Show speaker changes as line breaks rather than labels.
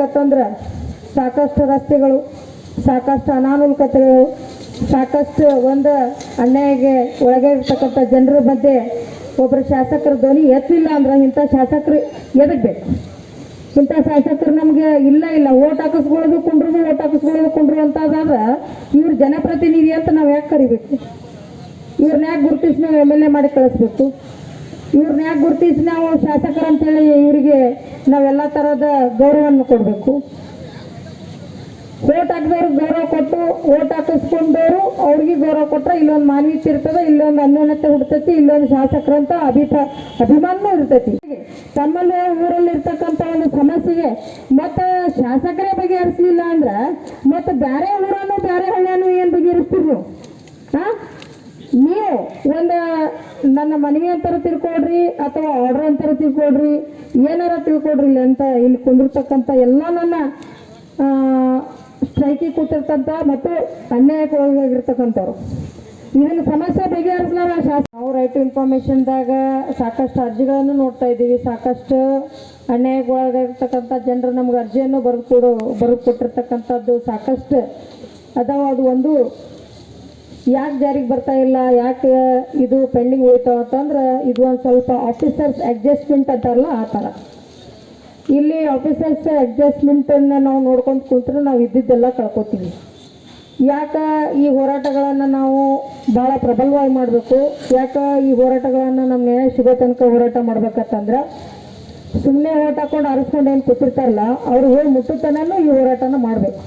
ಯಾಕಂದ್ರೆ ಸಾಕಷ್ಟು ರಸ್ತೆಗಳು, ಸಾಕಷ್ಟು ಅನಾನುಕೂಲತೆಗಳು, ಸಾಕಷ್ಟು ಒಂದು ಅನ್ಯಾಯಗೆ ಒಳಗೆ ಇರ್ತಕ್ಕಂಥ ಜನರ ಮಧ್ಯೆ ಒಬ್ಬರು ಶಾಸಕರ ಧ್ವನಿ ಎತ್ತಲಿಲ್ಲ ಅಂದ್ರೆ ಇಂಥ ಶಾಸಕರು ಎದಕ್ಕೆ ಬೇಕು ಇಂಥ ಶಾಸಕರು ನಮಗೆ ಇಲ್ಲ ಇಲ್ಲ. ಓಟ್ ಹಾಕಿಸ್ಕೊಳ್ಳೋದು ಕುಂಡ್ರು ಓಟ್ ಹಾಕಿಸ್ಕೊಳ್ಳೋದು ಕುಂಡ್ರು ಅಂತಂದ್ರೆ ಇವ್ರು ಜನಪ್ರತಿನಿಧಿ ಅಂತ ನಾವು ಯಾಕೆ ಕರಿಬೇಕು? ಇವ್ರನ್ನ ಯಾಕೆ ಗುರುತಿಸಿ ನಾವು ಎಂ ಎಲ್ ಎ ಮಾಡಿ ಕಳಿಸ್ಬೇಕು? ಇವ್ರನ್ನ ಯಾಕೆ ಗುರುತಿಸಿ ನಾವು ಶಾಸಕರು ಅಂತೇಳಿ ಇವರಿಗೆ ನಾವೆಲ್ಲ ಥರದ ಗೌರವವನ್ನು ಕೊಡಬೇಕು. ಓಟ್ ಹಾಕಿದವ್ರಿಗೆ ಗೌರವ ಕೊಟ್ಟು ಓಟ್ ಹಾಕಿಸ್ಕೊಂಡವರು ಅವ್ರಿಗೆ ಗೌರವ ಕೊಟ್ಟರೆ ಇಲ್ಲೊಂದು ಮಾನವೀಯತೆ ಇರ್ತದೆ, ಇಲ್ಲೊಂದು ಅನ್ಯೋನ್ಯತೆ ಹುಡ್ತೈತಿ, ಇಲ್ಲೊಂದು ಶಾಸಕರಂತ ಅಭಿಪ್ರಾಯ ಅಭಿಮಾನನೂ ಇರ್ತೈತಿ. ತಮ್ಮಲ್ಲಿ ಊರಲ್ಲಿ ಇರ್ತಕ್ಕಂಥ ಒಂದು ಸಮಸ್ಯೆಗೆ ಮತ್ತು ಶಾಸಕರೇ ಬಗೆಹರಿಸಲಿಲ್ಲ ಅಂದ್ರೆ ಮತ್ತು ಬೇರೆ ಊರನ್ನು ಬೇರೆ ಹಳ್ಳಿಯನ್ನು ಏನು ಬಗೆಹರಿಸ್ತೀರಿ ನೀವು ಹಾಂ ನೀವು ಒಂದು ನನ್ನ ಮನವಿ ಅಂತಾರ ತಿಳ್ಕೊಡ್ರಿ ಅಥವಾ ಆರ್ಡರ್ ಅಂತಾರ ತಿಳ್ಕೊಡ್ರಿ ಏನಾರ ತಿಳ್ಕೊಡ್ರಿ ಇಲ್ಲಿ ಅಂತ ಇಲ್ಲಿ ಕುಂದಿರ್ತಕ್ಕಂಥ ಎಲ್ಲ ನನ್ನ ಸ್ಟ್ರೈಕಿಗೆ ಕೂತಿರ್ತಂಥ ಮತ್ತು ಅನ್ಯಾಯಕ್ಕೆ ಒಳಗಾಗಿರ್ತಕ್ಕಂಥವ್ರು ಇದನ್ನ ಸಮಸ್ಯೆ ಬಗೆಹರಿಸಲಾರ ನಾವು ರೈಟ್ ಟು ಇನ್ಫಾರ್ಮೇಷನ್ದಾಗ ಸಾಕಷ್ಟು ಅರ್ಜಿಗಳನ್ನು ನೋಡ್ತಾ ಇದ್ದೀವಿ. ಸಾಕಷ್ಟು ಅನ್ಯಾಯಕ್ಕೆ ಒಳಗಾಗಿರ್ತಕ್ಕಂಥ ಜನರು ನಮ್ಗೆ ಅರ್ಜಿಯನ್ನು ಬರೆದು ಕೊಡು, ಬರೆದು ಕೊಟ್ಟಿರ್ತಕ್ಕಂಥದ್ದು ಸಾಕಷ್ಟು ಅದಾವ. ಅದು ಒಂದು ಯಾಕೆ ಜಾರಿಗೆ ಬರ್ತಾ ಇಲ್ಲ? ಯಾಕೆ ಇದು ಪೆಂಡಿಂಗ್ ಹೋಯ್ತಾವ ಅಂತಂದ್ರೆ ಇದು ಒಂದು ಸ್ವಲ್ಪ ಆಫೀಸರ್ಸ್ ಅಡ್ಜಸ್ಟ್ಮೆಂಟ್ ಅಂತಾರಲ್ಲ ಆ ಥರ ಇಲ್ಲಿ ಆಫೀಸರ್ಸ್ ಅಡ್ಜಸ್ಟ್ಮೆಂಟನ್ನು ನಾವು ನೋಡ್ಕೊಂಡು ಕುಂತ್ರೆ ನಾವು ಇದ್ದಿದ್ದೆಲ್ಲ ಕಳ್ಕೊತೀವಿ. ಯಾಕೆ ಈ ಹೋರಾಟಗಳನ್ನು ನಾವು ಭಾಳ ಪ್ರಬಲವಾಗಿ ಮಾಡಬೇಕು? ಯಾಕೆ ಈ ಹೋರಾಟಗಳನ್ನು ನಮ್ಮ ನ್ಯಾಯ ಸಿಗೋ ತನಕ ಹೋರಾಟ ಮಾಡ್ಬೇಕಂತಂದ್ರೆ ಸುಮ್ಮನೆ ಹೋರಾಟ ಹಾಕೊಂಡು ಅರಸ್ಕೊಂಡು ಏನು ಕೂತಿರ್ತಾರಲ್ಲ, ಅವ್ರು ಹೋಗಿ ಮುಟ್ಟುತನೂ ಈ ಹೋರಾಟನ ಮಾಡಬೇಕು.